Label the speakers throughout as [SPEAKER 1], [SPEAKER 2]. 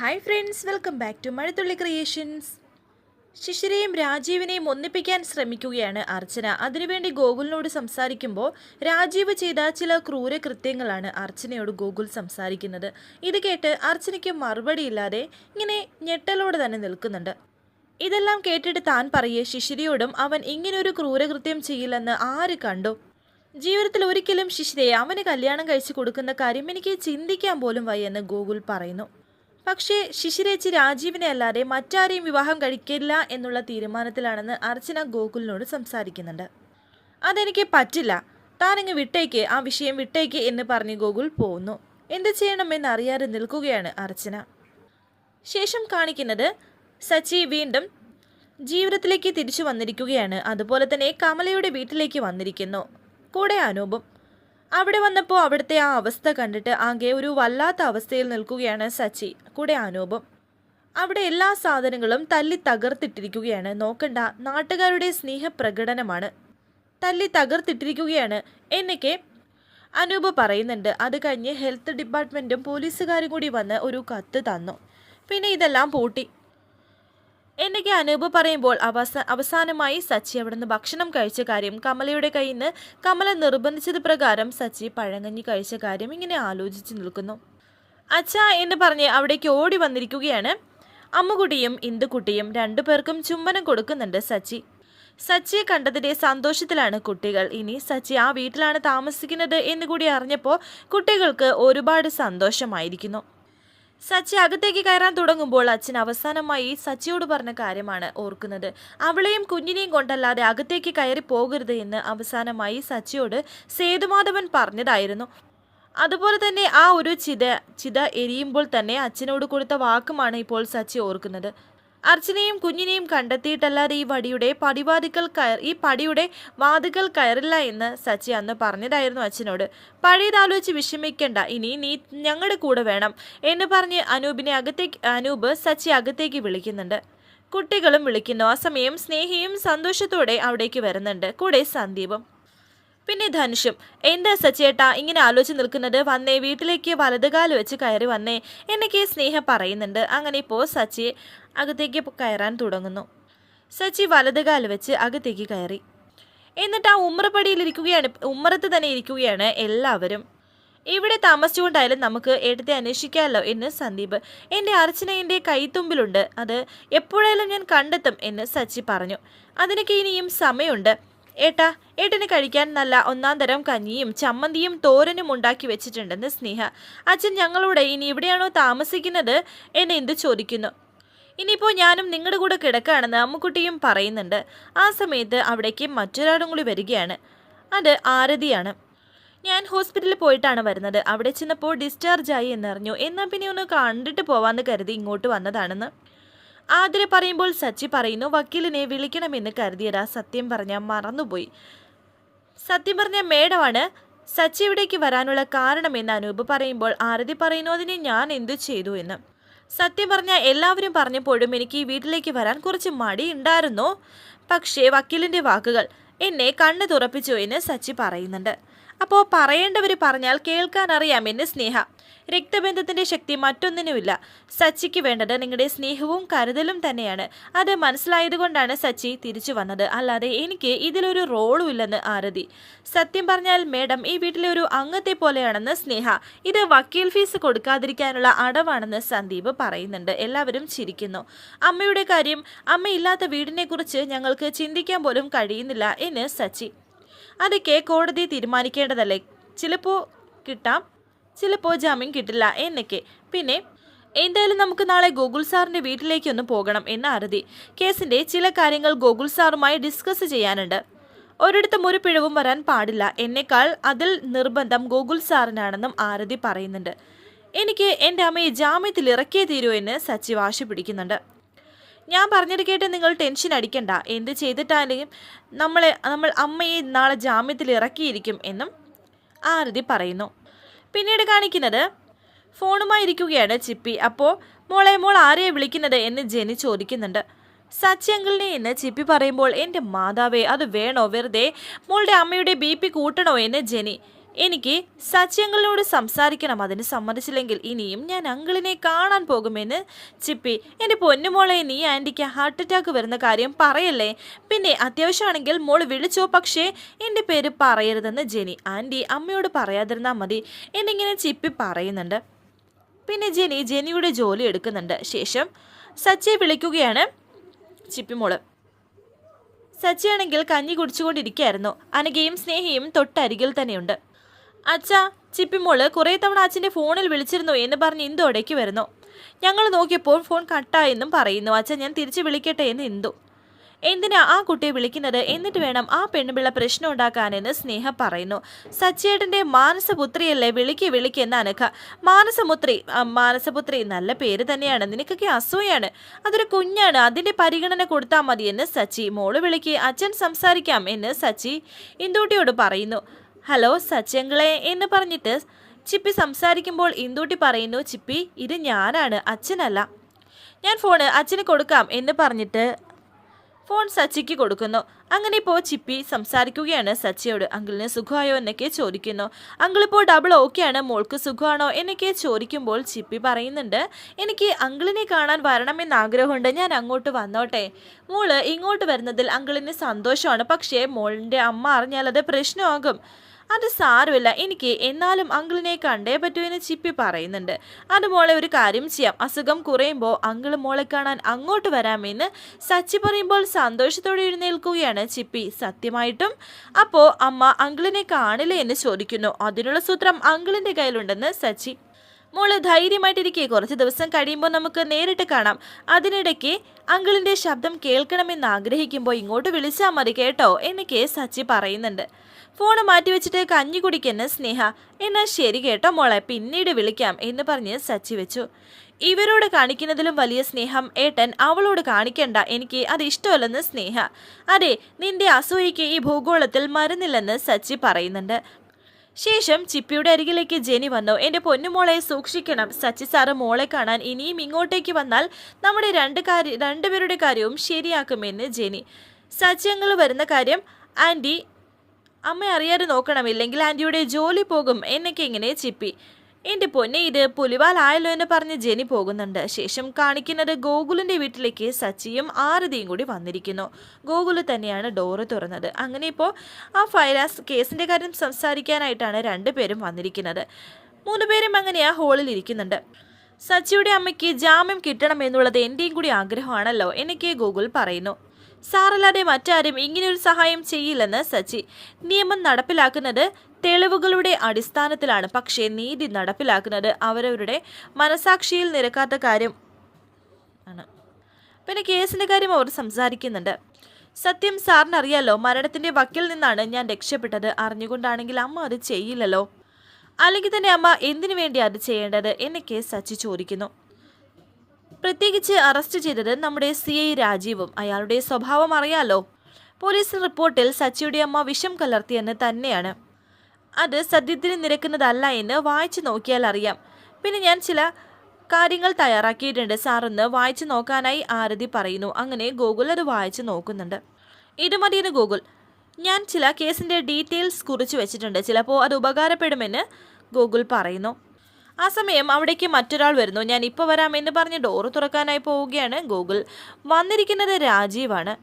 [SPEAKER 1] Hi friends welcome back to Mazhathulli creations ശിശിരെയും രാജീവിനെയും ഒന്നിപ്പിക്കാൻ ശ്രമിക്കുകയാണ് അർച്ചന. അതിനുവേണ്ടി ഗോകുലിനോട് സംസാരിക്കുമ്പോൾ രാജീവ് ചെയ്ത ചില ക്രൂര കൃത്യങ്ങളാണ് അർച്ചനയോട് ഗോകുൽ സംസാരിക്കുന്നത്. ഇത് കേട്ട് അർച്ചനയ്ക്ക് മറുപടിയില്ലാതെ ഇങ്ങനെ ഞെട്ടലോടെ തന്നെ നിൽക്കുന്നുണ്ട്. ഇതെല്ലാം കേട്ടിട്ട് താൻ പറയേ ശിശിരയോടും അവൻ ഇങ്ങനൊരു ക്രൂരകൃത്യം ചെയ്യില്ലെന്ന് ആര് കണ്ടു? ജീവിതത്തിൽ ഒരിക്കലും ശിശിരയെ അവന് കല്യാണം കഴിച്ചു കൊടുക്കുന്ന കാര്യം എനിക്ക് ചിന്തിക്കാൻ പോലും വയ്യെന്ന് ഗോകുൽ പറയുന്നു. പക്ഷേ ശിശിരേച്ചി രാജീവിനെ അല്ലാതെ മറ്റാരെയും വിവാഹം കഴിക്കില്ല എന്നുള്ള തീരുമാനത്തിലാണെന്ന് അർച്ചന ഗോകുലിനോട് സംസാരിക്കുന്നുണ്ട്. അതെനിക്ക് പറ്റില്ല. താനിങ്ങ് വിട്ടേക്ക് ആ വിഷയം വിട്ടേക്ക് എന്ന് പറഞ്ഞ് ഗോകുൽ പോകുന്നു എന്ത് ചെയ്യണമെന്ന് അറിയാതെ നിൽക്കുകയാണ് അർച്ചന. ശേഷം കാണിക്കുന്നത് സച്ചി വീണ്ടും ജീവിതത്തിലേക്ക് തിരിച്ചു വന്നിരിക്കുകയാണ്. അതുപോലെ തന്നെ കമലയുടെ വീട്ടിലേക്ക് വന്നിരിക്കുന്നു. കൂടെ അനൂപും അവിടെ വന്നപ്പോൾ അവിടുത്തെ ആ അവസ്ഥ കണ്ടിട്ട് ആകെ ഒരു വല്ലാത്ത അവസ്ഥയിൽ നിൽക്കുകയാണ് സച്ചി കൂടെ അനൂപും. അവിടെ എല്ലാ സാധനങ്ങളും തല്ലി തകർത്തിട്ടിരിക്കുകയാണ്. നോക്കണ്ട നാട്ടുകാരുടെ സ്നേഹപ്രകടനമാണ്. തല്ലി തകർത്തിട്ടിരിക്കുകയാണ്. എന്നൊക്കെ അനൂപ് പറയുന്നുണ്ട്. അത് കഴിഞ്ഞ് ഹെൽത്ത് ഡിപ്പാർട്ട്മെന്റും പോലീസുകാരും കൂടി വന്ന് ഒരു കത്ത് തന്നു. പിന്നെ ഇതെല്ലാം പൂട്ടി. എന്നൊക്കെ അനൂപ് പറയുമ്പോൾ അവസ അവസാനമായി സച്ചി അവിടുന്ന് ഭക്ഷണം കഴിച്ച കാര്യം കമലയുടെ കയ്യിൽ നിന്ന് കമല നിർബന്ധിച്ചത് പ്രകാരം സച്ചി പഴങ്കഞ്ഞി കഴിച്ച കാര്യം ഇങ്ങനെ ആലോചിച്ച് നിൽക്കുന്നു. അച്ഛ എന്ന് പറഞ്ഞ് അവിടേക്ക് ഓടി വന്നിരിക്കുകയാണ്. അമ്മുകുട്ടിയും ഇന്ദുക്കുട്ടിയും രണ്ടു പേർക്കും ചുംബനം കൊടുക്കുന്നുണ്ട് സച്ചി. സച്ചിയെ കണ്ടതിന്റെ സന്തോഷത്തിലാണ് കുട്ടികൾ. ഇനി സച്ചി ആ വീട്ടിലാണ് താമസിക്കുന്നത് എന്നുകൂടി അറിഞ്ഞപ്പോൾ കുട്ടികൾക്ക് ഒരുപാട് സന്തോഷമായിരിക്കുന്നു. സച്ചി അകത്തേക്ക് കയറാൻ തുടങ്ങുമ്പോൾ അച്ഛൻ അവസാനമായി സച്ചിയോട് പറഞ്ഞ കാര്യമാണ് ഓർക്കുന്നത്. അവളെയും കുഞ്ഞിനെയും കൊണ്ടല്ലാതെ അകത്തേക്ക് കയറി പോകരുത് എന്ന് അവസാനമായി സച്ചിയോട് സേതുമാധവൻ പറഞ്ഞതായിരുന്നു. അതുപോലെ തന്നെ ആ ഒരു ചിത ചിത എരിയുമ്പോൾ തന്നെ അച്ഛനോട് കൊടുത്ത വാക്കുമാണ് ഇപ്പോൾ സച്ചി ഓർക്കുന്നത്. അർച്ചനയും കുഞ്ഞിനെയും കണ്ടെത്തിയിട്ടല്ലാതെ ഈ വടിയുടെ പടിവാതിക്കൽ കയർ ഈ പടിയുടെ വാതിക്കൽ കയറില്ല എന്ന് സച്ചി അന്ന് പറഞ്ഞതായിരുന്നു അച്ഛനോട്. പഴയതാലോചിച്ച് വിഷമിക്കണ്ട. ഇനി നീ ഞങ്ങളുടെ കൂടെ വേണം എന്ന് പറഞ്ഞ് അനൂപിനെ അകത്തേക്ക് അനൂപ് സച്ചി അകത്തേക്ക് വിളിക്കുന്നുണ്ട്. കുട്ടികളും വിളിക്കുന്നു. ആ സമയം സ്നേഹിയും സന്തോഷത്തോടെ അവിടേക്ക് വരുന്നുണ്ട്. കൂടെ സന്ദീപും. പിന്നെ ധനുഷും എന്താ സച്ചേട്ടാ ഇങ്ങനെ ആലോചിച്ച് നിൽക്കുന്നത്? വന്നേ വീട്ടിലേക്ക് വലതുകാൽ വെച്ച് കയറി വന്നേ എന്നൊക്കെ സ്നേഹം പറയുന്നുണ്ട്. അങ്ങനെ ഇപ്പോൾ സച്ചി അകത്തേക്ക് കയറാൻ തുടങ്ങുന്നു. സച്ചി വലതുകാൽ വെച്ച് അകത്തേക്ക് കയറി. എന്നിട്ട് ആ ഉമ്മറപ്പടിയിൽ ഇരിക്കുകയാണ് ഉമ്മറത്ത് തന്നെ ഇരിക്കുകയാണ് എല്ലാവരും. ഇവിടെ താമസിച്ചുകൊണ്ടായാലും നമുക്ക് എടുത്ത് അന്വേഷിക്കാമല്ലോ എന്ന് സന്ദീപ്. എന്റെ അർച്ചന എന്റെ കൈത്തുമ്പിലുണ്ട്. അത് എപ്പോഴായാലും ഞാൻ കണ്ടെത്തും എന്ന് സച്ചി പറഞ്ഞു. അതിനൊക്കെ ഇനിയും സമയമുണ്ട്. ഏട്ടാ ഏട്ടന് കഴിക്കാൻ നല്ല ഒന്നാം തരം കഞ്ഞിയും ചമ്മന്തിയും തോരനും ഉണ്ടാക്കി വെച്ചിട്ടുണ്ടെന്ന് സ്നേഹ. അച്ഛൻ ഞങ്ങളുടെ ഇനി ഇവിടെയാണോ താമസിക്കുന്നത്? എന്ന് എന്ത് ചോദിക്കുന്നു? ഇനിയിപ്പോൾ ഞാനും നിങ്ങളുടെ കൂടെ കിടക്കുകയാണെന്ന് അമ്മുക്കുട്ടിയും പറയുന്നുണ്ട്. ആ സമയത്ത് അവിടേക്ക് മറ്റൊരാളും കൂടി വരികയാണ്. അത് ആരതിയാണ്. ഞാൻ ഹോസ്പിറ്റലിൽ പോയിട്ടാണ് വരുന്നത്. അവിടെ ചെന്നപ്പോൾ ഡിസ്ചാർജ് ആയി എന്നറിഞ്ഞു. എന്നാൽ പിന്നെ ഒന്ന് കണ്ടിട്ട് പോവാമെന്ന് കരുതി ഇങ്ങോട്ട് വന്നതാണെന്ന്. ആതിരെ പറയുമ്പോൾ സച്ചി പറയുന്നു വക്കീലിനെ വിളിക്കണമെന്ന് കരുതിയതാ സത്യം പറഞ്ഞ മറന്നുപോയി. സത്യം പറഞ്ഞ മേഡമാണ് സച്ചി ഇവിടേക്ക് വരാനുള്ള കാരണമെന്ന് അനൂപ് പറയുമ്പോൾ ആരതി പറയുന്നു അതിനെ ഞാൻ എന്തു ചെയ്തു എന്ന്. സത്യം പറഞ്ഞ എല്ലാവരും പറഞ്ഞപ്പോഴും എനിക്ക് ഈ വീട്ടിലേക്ക് വരാൻ കുറച്ച് മടി ഉണ്ടായിരുന്നു. പക്ഷേ വക്കീലിന്റെ വാക്കുകൾ എന്നെ കണ്ണു തുറപ്പിച്ചു എന്ന് സച്ചി പറയുന്നുണ്ട്. അപ്പോൾ പറയേണ്ടവർ പറഞ്ഞാൽ കേൾക്കാൻ അറിയാമെന്ന് സ്നേഹ. രക്തബന്ധത്തിന്റെ ശക്തി മറ്റൊന്നിനുമില്ല. സച്ചിക്ക് വേണ്ടത് നിങ്ങളുടെ സ്നേഹവും കരുതലും തന്നെയാണ്. അത് മനസ്സിലായതുകൊണ്ടാണ് സച്ചി തിരിച്ചു വന്നത്. അല്ലാതെ എനിക്ക് ഇതിലൊരു റോളും ഇല്ലെന്ന് ആരതി. സത്യം പറഞ്ഞാൽ മേഡം ഈ വീട്ടിലെ ഒരു അംഗത്തെ പോലെയാണെന്ന് സ്നേഹ. ഇത് വക്കീൽ ഫീസ് കൊടുക്കാതിരിക്കാനുള്ള അടവാണെന്ന് സന്ദീപ് പറയുന്നുണ്ട്. എല്ലാവരും ചിരിക്കുന്നു. അമ്മയുടെ കാര്യം അമ്മയില്ലാത്ത വീടിനെക്കുറിച്ച് ഞങ്ങൾക്ക് ചിന്തിക്കാൻ പോലും കഴിയുന്നില്ല എന്ന് സച്ചി. അതൊക്കെ കോടതി തീരുമാനിക്കേണ്ടതല്ലേ? ചിലപ്പോൾ കിട്ടാം ചിലപ്പോൾ ജാമ്യം കിട്ടില്ല എന്നൊക്കെ. പിന്നെ എന്തായാലും നമുക്ക് നാളെ ഗോകുൽ സാറിന്റെ വീട്ടിലേക്കൊന്ന് പോകണം എന്ന് അറുതി. കേസിന്റെ ചില കാര്യങ്ങൾ ഗോകുൽ സാറുമായി ഡിസ്കസ് ചെയ്യാനുണ്ട്. ഒരിടത്തും ഒരു പിഴവും വരാൻ പാടില്ല. എന്നേക്കാൾ അതിൽ നിർബന്ധം ഗോകുൽ സാറിനാണെന്നും ആരതി പറയുന്നുണ്ട്. എനിക്ക് എന്റെ അമ്മയെ ജാമ്യത്തിൽ ഇറക്കിയേ തീരൂ എന്ന് സച്ചി വാശി പിടിക്കുന്നുണ്ട്. ഞാൻ പറഞ്ഞത് കേട്ട് നിങ്ങൾ ടെൻഷൻ അടിക്കണ്ട. എന്ത് ചെയ്തിട്ടാലും നമ്മളെ നമ്മൾ അമ്മയെ നാളെ ജാമ്യത്തിൽ ഇറക്കിയിരിക്കും എന്നും ആരതി പറയുന്നു. പിന്നീട് കാണിക്കുന്നത് ഫോണുമായി ഇരിക്കുകയാണ് ചിപ്പി. അപ്പോൾ മോളെ മോൾ ആരെയെ വിളിക്കുന്നത് എന്ന് ജെനി ചോദിക്കുന്നുണ്ട്. സച്ചിയങ്കിളിനെ എന്ന് ചിപ്പി പറയുമ്പോൾ എന്റെ മാതാവേ അത് വേണോ? വെറുതെ മോളുടെ അമ്മയുടെ ബി പി കൂട്ടണോ? എന്ന് ജെനി എനിക്ക് സച്ചിയങ്കളിനോട് സംസാരിക്കണം. അതിന് സമ്മതിച്ചില്ലെങ്കിൽ ഇനിയും ഞാൻ അങ്കിളിനെ കാണാൻ പോകുമെന്ന് ചിപ്പി. എന്റെ പൊന്നുമോളെ നീ ആന്റിക്ക് ഹാർട്ട് അറ്റാക്ക് വരുന്ന കാര്യം പറയല്ലേ? പിന്നെ അത്യാവശ്യമാണെങ്കിൽ മോൾ വിളിച്ചോ? പക്ഷേ എന്റെ പേര് പറയരുതെന്ന് ജെനി ആന്റി അമ്മയോട് പറയാതിരുന്നാൽ മതി എന്നിങ്ങനെ ചിപ്പി പറയുന്നുണ്ട്. പിന്നെ ജെനി ജെനിയുടെ ജോലി എടുക്കുന്നുണ്ട്. ശേഷം സച്ചിയെ വിളിക്കുകയാണ് ചിപ്പി ചിപ്പിമോൾ സച്ചിയാണെങ്കിൽ കഞ്ഞി കുടിച്ചുകൊണ്ടിരിക്കുകയായിരുന്നു. അനഘയും സ്നേഹിയും തൊട്ടരികിൽ തന്നെയുണ്ട്. അച്ഛാ ചിപ്പിമോൾ കുറേ തവണ അച്ഛന്റെ ഫോണിൽ വിളിച്ചിരുന്നു എന്ന് പറഞ്ഞ് ഇന്ദു ഇടയ്ക്ക് വരുന്നു. ഞങ്ങൾ നോക്കിയപ്പോൾ ഫോൺ കട്ടായെന്നും പറയുന്നു. അച്ഛൻ ഞാൻ തിരിച്ച് വിളിക്കട്ടെ എന്ന് ഇന്ദു. എന്തിനാ ആ കുട്ടിയെ വിളിക്കുന്നത്? എന്നിട്ട് വേണം ആ പെണ്ണുപിള്ള പ്രശ്നം ഉണ്ടാക്കാനെന്ന് സ്നേഹ പറയുന്നു. സച്ചേട്ടന്റെ മാനസപുത്രിയല്ലേ? വിളിക്ക് വിളിക്ക് എന്ന് അനഘ. മാനസപുത്രി മാനസപുത്രി നല്ല പേര് തന്നെയാണ്. നിനക്കൊക്കെ അസൂയാണ്. അതൊരു കുഞ്ഞാണ്. അതിന്റെ പരിഗണന കൊടുത്താൽ മതിയെന്ന് സച്ചി. മോൾ വിളിക്ക് അച്ഛൻ സംസാരിക്കാം എന്ന് സച്ചി ഇന്ദൂട്ടിയോട് പറയുന്നു. ഹലോ സച്ചങ്ങളെ എന്ന് പറഞ്ഞിട്ട് ചിപ്പി സംസാരിക്കുമ്പോൾ ഇന്ദൂട്ടി പറയുന്നു ചിപ്പി ഇത് ഞാനാണ് അച്ഛനല്ല. ഞാൻ ഫോണ് അച്ഛന് കൊടുക്കാം എന്ന് പറഞ്ഞിട്ട് ഫോൺ സച്ചിക്ക് കൊടുക്കുന്നു. അങ്ങനെ ഇപ്പോൾ ചിപ്പി സംസാരിക്കുകയാണ് സച്ചിയോട്. അങ്കിളിന് സുഖമായോ എന്നൊക്കെ ചോദിക്കുന്നു. അങ്കിളിപ്പോൾ ഡബിൾ ഓക്കെയാണ് മോൾക്ക് സുഖമാണോ എന്നൊക്കെ ചോദിക്കുമ്പോൾ ചിപ്പി പറയുന്നുണ്ട് എനിക്ക് അങ്കിളിനെ കാണാൻ വരണമെന്ന് ആഗ്രഹമുണ്ട്. ഞാൻ അങ്ങോട്ട് വന്നോട്ടെ. മോൾ ഇങ്ങോട്ട് വരുന്നതിൽ അങ്കിളിന് സന്തോഷമാണ്. പക്ഷേ മോളിന്റെ അമ്മ അറിഞ്ഞാൽ അത് പ്രശ്നമാകും. അത് സാരമില്ല. എനിക്ക് എന്നാലും അങ്കിളിനെ കണ്ടേ പറ്റൂ എന്ന് ചിപ്പി പറയുന്നുണ്ട്. അത് മോളെ ഒരു കാര്യം ചെയ്യാം. അസുഖം കുറയുമ്പോൾ അങ്കിൾ മോളെ കാണാൻ അങ്ങോട്ട് വരാമെന്ന് സച്ചി പറയുമ്പോൾ സന്തോഷത്തോടെ എഴുന്നേൽക്കുകയാണ് ചിപ്പി. സത്യമായിട്ടും? അപ്പോൾ അമ്മ അങ്കിളിനെ കാണില്ലേ എന്ന് ചോദിക്കുന്നു. അതിനുള്ള സൂത്രം അങ്കിളിന്റെ കയ്യിലുണ്ടെന്ന് സച്ചി മോൾ ധൈര്യമായിട്ടിരിക്കെ. കുറച്ച് ദിവസം കഴിയുമ്പോൾ നമുക്ക് നേരിട്ട് കാണാം. അതിനിടയ്ക്ക് അങ്കിളിന്റെ ശബ്ദം കേൾക്കണമെന്ന് ആഗ്രഹിക്കുമ്പോൾ ഇങ്ങോട്ട് വിളിച്ചാൽ മതി കേട്ടോ എന്നൊക്കെ സച്ചി പറയുന്നുണ്ട്. ഫോൺ മാറ്റി വെച്ചിട്ട് കഞ്ഞി കുടിക്കുന്ന സ്നേഹ. എന്നാൽ ശരി കേട്ടോ മോളെ പിന്നീട് വിളിക്കാം എന്ന് പറഞ്ഞ് സച്ചി വെച്ചു. ഇവരോട് കാണിക്കുന്നതിലും വലിയ സ്നേഹം ഏട്ടൻ അവളോട് കാണിക്കണ്ട. എനിക്ക് അത് ഇഷ്ടമല്ലെന്ന് സ്നേഹ. അതെ നിന്റെ അസൂയയ്ക്ക് ഈ ഭൂഗോളത്തിൽ മരുന്നില്ലെന്ന് സച്ചി പറയുന്നുണ്ട്. ശേഷം ചിപ്പിയുടെ അരികിലേക്ക് ജെനി വന്നു. എന്റെ പൊന്നുമോളെ സൂക്ഷിക്കണം. സച്ചി സാറ് മോളെ കാണാൻ ഇനിയും ഇങ്ങോട്ടേക്ക് വന്നാൽ നമ്മുടെ രണ്ട് കാര്യ രണ്ടുപേരുടെ കാര്യവും ശരിയാക്കുമെന്ന് ജെനി. സച്ചിയങ്ങൾ വരുന്ന കാര്യം ആന്റി അമ്മ അറിയാതെ നോക്കണം ഇല്ലെങ്കിൽ ആന്റിയുടെ ജോലി പോകും എന്നൊക്കെ ഇങ്ങനെ ചിപ്പി. എന്റെ പൊന്നെ ഇത് പുലിവാലായല്ലോ എന്ന് പറഞ്ഞ് ജെനി പോകുന്നുണ്ട്. ശേഷം കാണിക്കുന്നത് ഗോകുലിന്റെ വീട്ടിലേക്ക് സച്ചിയും ആരതിയും കൂടി വന്നിരിക്കുന്നു. ഗോകുൽ തന്നെയാണ് ഡോറ് തുറന്നത്. അങ്ങനെ ഇപ്പോൾ ആ ഫൈലാസ് കേസിന്റെ കാര്യം സംസാരിക്കാനായിട്ടാണ് രണ്ടുപേരും വന്നിരിക്കുന്നത്. മൂന്ന് പേരും അങ്ങനെ ആ ഹോളിൽ ഇരിക്കുന്നുണ്ട്. സച്ചിയുടെ അമ്മയ്ക്ക് ജാമ്യം കിട്ടണം എന്നുള്ളത് എന്റെയും കൂടി ആഗ്രഹമാണല്ലോ എനിക്ക് ഗൂഗിൾ പറയുന്നു. സാറല്ലാതെ മറ്റാരും ഇങ്ങനെയൊരു സഹായം ചെയ്യില്ലെന്ന് സച്ചി. നിയമം നടപ്പിലാക്കുന്നത് തെളിവുകളുടെ അടിസ്ഥാനത്തിലാണ്. പക്ഷേ നീതി നടപ്പിലാക്കുന്നത് അവരവരുടെ മനസാക്ഷിയിൽ നിരക്കാത്ത കാര്യം ആണ്. പിന്നെ കേസിന്റെ കാര്യം അവർ സംസാരിക്കുന്നുണ്ട്. സത്യം സാറിനറിയാലോ? മരണത്തിന്റെ വക്കിൽ നിന്നാണ് ഞാൻ രക്ഷപ്പെട്ടത്. അറിഞ്ഞുകൊണ്ടാണെങ്കിൽ അമ്മ അത് ചെയ്യില്ലല്ലോ. അല്ലെങ്കിൽ തന്നെ അമ്മ എന്തിനു വേണ്ടി അത് ചെയ്യേണ്ടത്? കേസ് സച്ചി ചോദിക്കുന്നു. പ്രത്യേകിച്ച് അറസ്റ്റ് ചെയ്തത് നമ്മുടെ സി ഐ രാജീവും. അയാളുടെ സ്വഭാവം അറിയാലോ? പോലീസ് റിപ്പോർട്ടിൽ സച്ചിയുടെ അമ്മ വിഷം കലർത്തിയെന്ന് തന്നെയാണ്. അത് സത്യത്തിന് നിരക്കുന്നതല്ല എന്ന് വായിച്ചു നോക്കിയാൽ അറിയാം. പിന്നെ ഞാൻ ചില കാര്യങ്ങൾ തയ്യാറാക്കിയിട്ടുണ്ട് സാറെന്ന് വായിച്ചു നോക്കാനായി ആരതി പറയുന്നു. അങ്ങനെ ഗൂഗിൾ അത് വായിച്ചു നോക്കുന്നുണ്ട്. ഇത് മതിയെന്ന് ഞാൻ ചില കേസിന്റെ ഡീറ്റെയിൽസ് കുറിച്ച് വെച്ചിട്ടുണ്ട്. ചിലപ്പോൾ അത് ഉപകാരപ്പെടുമെന്ന് ഗൂഗിൾ പറയുന്നു. ആ സമയം അവിടേക്ക് മറ്റൊരാൾ വരുന്നു. ഞാൻ ഇപ്പോൾ വരാമെന്ന് പറഞ്ഞ് ഡോറ് തുറക്കാനായി പോവുകയാണ് ഗൂഗിൾ. വന്നിരിക്കുന്നത് രാജീവാണ്.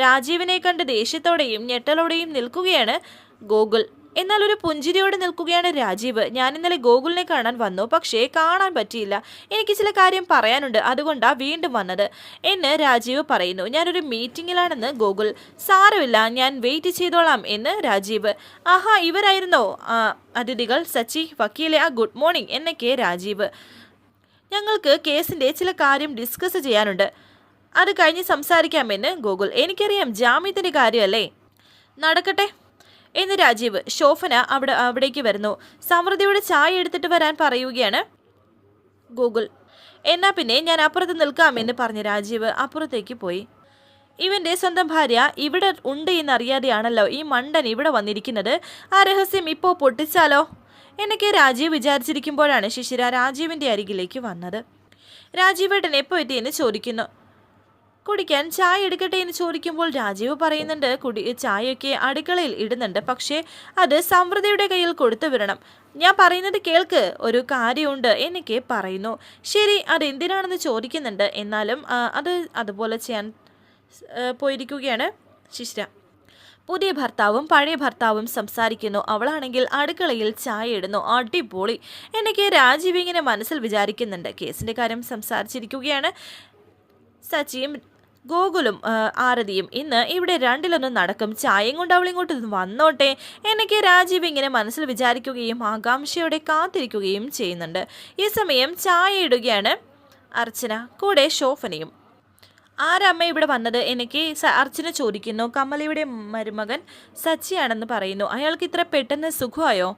[SPEAKER 1] രാജീവിനെ കണ്ട് ദേഷ്യത്തോടെയും ഞെട്ടലോടെയും നിൽക്കുകയാണ് ഗൂഗിൾ. എന്നാൽ ഒരു പുഞ്ചിരിയോടെ നിൽക്കുകയാണ് രാജീവ്. ഞാൻ ഇന്നലെ ഗോകുലിനെ കാണാൻ വന്നു. പക്ഷേ കാണാൻ പറ്റിയില്ല. എനിക്ക് ചില കാര്യം പറയാനുണ്ട്. അതുകൊണ്ടാണ് വീണ്ടും വന്നത്. എന്ന് രാജീവ് പറയുന്നു. ഞാനൊരു മീറ്റിങ്ങിലാണെന്ന് ഗോകുൽ. സാരമില്ല ഞാൻ വെയിറ്റ് ചെയ്തോളാം എന്ന് രാജീവ്. ആഹാ ഇവരായിരുന്നോ? അതിഥികൾ സച്ചി വക്കീലെ ആ ഗുഡ് മോർണിംഗ് എന്നൊക്കെ രാജീവ്. ഞങ്ങൾക്ക് കേസിന്റെ ചില കാര്യം ഡിസ്കസ് ചെയ്യാനുണ്ട്. അത് കഴിഞ്ഞ് സംസാരിക്കാമെന്ന് ഗോകുൽ. എനിക്കറിയാം ജാമ്യത്തിന്റെ കാര്യമല്ലേ? നടക്കട്ടെ. എന്ന് രാജീവ് ശോഭന അവിടെ അവിടേക്ക് വരുന്നു. സമൃദ്ധിയുടെ ചായ എടുത്തിട്ട് വരാൻ പറയുകയാണ് ഗൂഗിൾ. എന്നാ പിന്നെ ഞാൻ അപ്പുറത്ത് നിൽക്കാമെന്ന് പറഞ്ഞ് രാജീവ് അപ്പുറത്തേക്ക് പോയി. ഇവന്റെ സ്വന്തം ഭാര്യ ഇവിടെ ഉണ്ട് എന്നറിയാതെയാണല്ലോ ഈ മണ്ടൻ ഇവിടെ വന്നിരിക്കുന്നത്. ആ രഹസ്യം ഇപ്പോൾ പൊട്ടിച്ചാലോ? എന്നൊക്കെ രാജീവ് വിചാരിച്ചിരിക്കുമ്പോഴാണ് ശിശിര രാജീവിന്റെ അരികിലേക്ക് വന്നത്. രാജീവേട്ടൻ എപ്പോൾ എത്തിയെന്ന് ചോദിക്കുന്നു. കുടിക്കാൻ ചായ എടുക്കട്ടെ എന്ന് ചോദിക്കുമ്പോൾ രാജീവ് പറയുന്നുണ്ട് കുടി ചായയൊക്കെ അടുക്കളയിൽ ഇടുന്നുണ്ട്. പക്ഷേ അത് സമൃദ്ധിയുടെ കയ്യിൽ കൊടുത്തു വിടണം. ഞാൻ പറയുന്നത് കേൾക്ക്. ഒരു കാര്യമുണ്ട് എന്നൊക്കെ പറയുന്നു. ശരി അത് എന്തിനാണെന്ന് ചോദിക്കുന്നുണ്ട്. എന്നാലും അത് അതുപോലെ ചെയ്യാൻ പോയിരിക്കുകയാണ് ശിശിര. പുതിയ ഭർത്താവും പഴയ ഭർത്താവും സംസാരിക്കുന്നു. അവളാണെങ്കിൽ അടുക്കളയിൽ ചായ ഇടുന്നു. അടിപൊളി എനിക്ക് രാജീവ് ഇങ്ങനെ മനസ്സിൽ വിചാരിക്കുന്നുണ്ട്. കേസിന്റെ കാര്യം സംസാരിച്ചിരിക്കുകയാണ് സച്ചിയും ഗോകുലും ആരതിയും ഇന്ന് ഇവിടെ രണ്ടിലൊന്നും നടക്കും. ചായയും കൊണ്ട് അവൾ ഇങ്ങോട്ട് വന്നോട്ടെ. എനിക്ക് രാജീവ് ഇങ്ങനെ മനസ്സിൽ വിചാരിക്കുകയും ആകാംക്ഷയോടെ കാത്തിരിക്കുകയും ചെയ്യുന്നുണ്ട്. ഈ സമയം ചായ ഇടുകയാണ് അർച്ചന കൂടെ ശോഭനയും. ആരമ്മ ഇവിടെ വന്നത്? എനിക്ക് അർച്ചന ചോദിക്കുന്നു. കമലയുടെ മരുമകൻ സച്ചിയാണെന്ന് പറയുന്നു. അയാൾക്ക് ഇത്ര പെട്ടെന്ന് സുഖമായോ?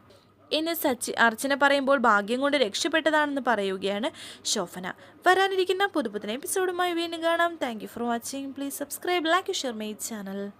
[SPEAKER 1] എന്ന് സച്ചി അർച്ചന പറയുമ്പോൾ ഭാഗ്യം കൊണ്ട് രക്ഷപ്പെട്ടതാണെന്ന് പറയുകയാണ് ശോഭന. വരാനിരിക്കുന്ന പുതുപുത്തൻ എപ്പിസോഡുമായി വീണ്ടും കാണാം. Thank for watching please subscribe like share my channel